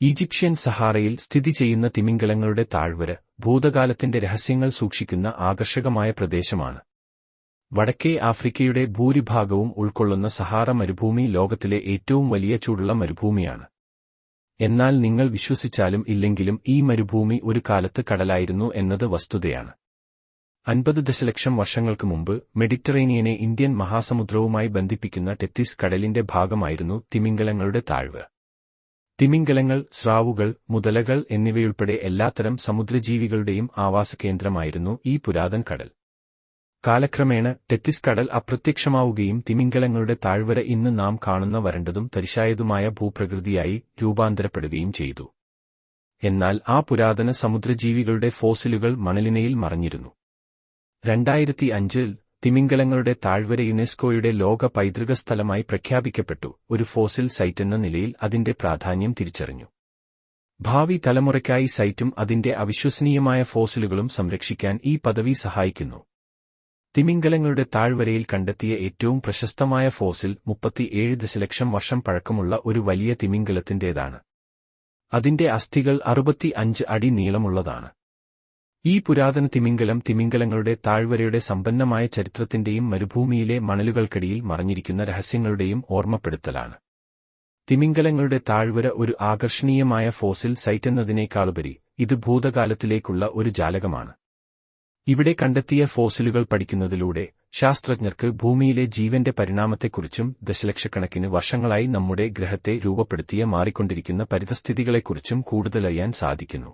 Egyptian സഹാറയിൽ സ്ഥിതി ചെയ്യുന്ന തിമിംഗലങ്ങളുടെ താഴ്വര ഭൂതകാലത്തിന്റെ രഹസ്യങ്ങൾ സൂക്ഷിക്കുന്ന ആകർഷകമായ പ്രദേശമാണ്. വടക്കേ ആഫ്രിക്കയുടെ ഭൂരിഭാഗവും ഉൾക്കൊള്ളുന്ന സഹാറ മരുഭൂമി ലോകത്തിലെ ഏറ്റവും വലിയ ചൂടുള്ള മരുഭൂമിയാണ്. എന്നാൽ നിങ്ങൾ വിശ്വസിച്ചാലും ഇല്ലെങ്കിലും ഈ മരുഭൂമി ഒരു കാലത്ത് കടലായിരുന്നു എന്നത് വസ്തുതയാണ്. അൻപത് ദശലക്ഷം വർഷങ്ങൾക്ക് മുമ്പ് മെഡിറ്ററേനിയനെ ഇന്ത്യൻ മഹാസമുദ്രവുമായി ബന്ധിപ്പിക്കുന്ന ടെത്തിസ് കടലിന്റെ ഭാഗമായിരുന്നു തിമിംഗലങ്ങളുടെ താഴ്വ തിമിംഗലങ്ങൾ സ്രാവുകൾ മുതലകൾ എന്നിവയുൾപ്പെടെ എല്ലാത്തരം സമുദ്രജീവികളുടെയും ആവാസ കേന്ദ്രമായിരുന്നു ഈ പുരാതൻ കടൽ. കാലക്രമേണ ടെത്തിസ് കടൽ അപ്രത്യക്ഷമാവുകയും തിമിംഗലങ്ങളുടെ താഴ്വര ഇന്ന് നാം കാണുന്ന വരണ്ടതും തരിശായതുമായ ഭൂപ്രകൃതിയായി രൂപാന്തരപ്പെടുകയും ചെയ്തു. എന്നാൽ ആ പുരാതന സമുദ്രജീവികളുടെ ഫോസിലുകൾ മണലിനയിൽ മറഞ്ഞിരുന്നു. രണ്ടായിരത്തി അഞ്ചിൽ തിമിംഗലങ്ങളുടെ താഴ്വര യുനെസ്കോയുടെ ലോക പൈതൃക സ്ഥലമായി പ്രഖ്യാപിക്കപ്പെട്ടു. ഒരു ഫോസിൽ സൈറ്റെന്ന നിലയിൽ അതിന്റെ പ്രാധാന്യം തിരിച്ചറിഞ്ഞു. ഭാവി തലമുറയ്ക്കായി സൈറ്റും അതിന്റെ അവിശ്വസനീയമായ ഫോസിലുകളും സംരക്ഷിക്കാൻ ഈ പദവി സഹായിക്കുന്നു. തിമിംഗലങ്ങളുടെ താഴ്വരയിൽ കണ്ടെത്തിയ ഏറ്റവും പ്രശസ്തമായ ഫോസിൽ മുപ്പത്തിയേഴ് ദശലക്ഷം വർഷം പഴക്കമുള്ള ഒരു വലിയ തിമിംഗലത്തിന്റേതാണ്. അതിന്റെ അസ്ഥികൾ അറുപത്തി അഞ്ച് അടി നീളമുള്ളതാണ്. ഈ പുരാതന തിമിംഗലം തിമിംഗലങ്ങളുടെ താഴ്വരയുടെ സമ്പന്നമായ ചരിത്രത്തിന്റെയും മരുഭൂമിയിലെ മണലുകൾക്കിടയിൽ മറഞ്ഞിരിക്കുന്ന രഹസ്യങ്ങളുടെയും ഓർമ്മപ്പെടുത്തലാണ്. തിമിംഗലങ്ങളുടെ താഴ്വര ഒരു ആകർഷണീയമായ ഫോസിൽ സൈറ്റ് എന്നതിനേക്കാളുപരി ഇത് ഭൂതകാലത്തിലേക്കുള്ള ഒരു ജാലകമാണ്. ഇവിടെ കണ്ടെത്തിയ ഫോസിലുകൾ പഠിക്കുന്നതിലൂടെ ശാസ്ത്രജ്ഞർക്ക് ഭൂമിയിലെ ജീവന്റെ പരിണാമത്തെക്കുറിച്ചും ദശലക്ഷക്കണക്കിന് വർഷങ്ങളായി നമ്മുടെ ഗ്രഹത്തെ രൂപപ്പെടുത്തിയ മാറിക്കൊണ്ടിരിക്കുന്ന പരിതസ്ഥിതികളെക്കുറിച്ചും കൂടുതലറിയാൻ സാധിക്കുന്നു.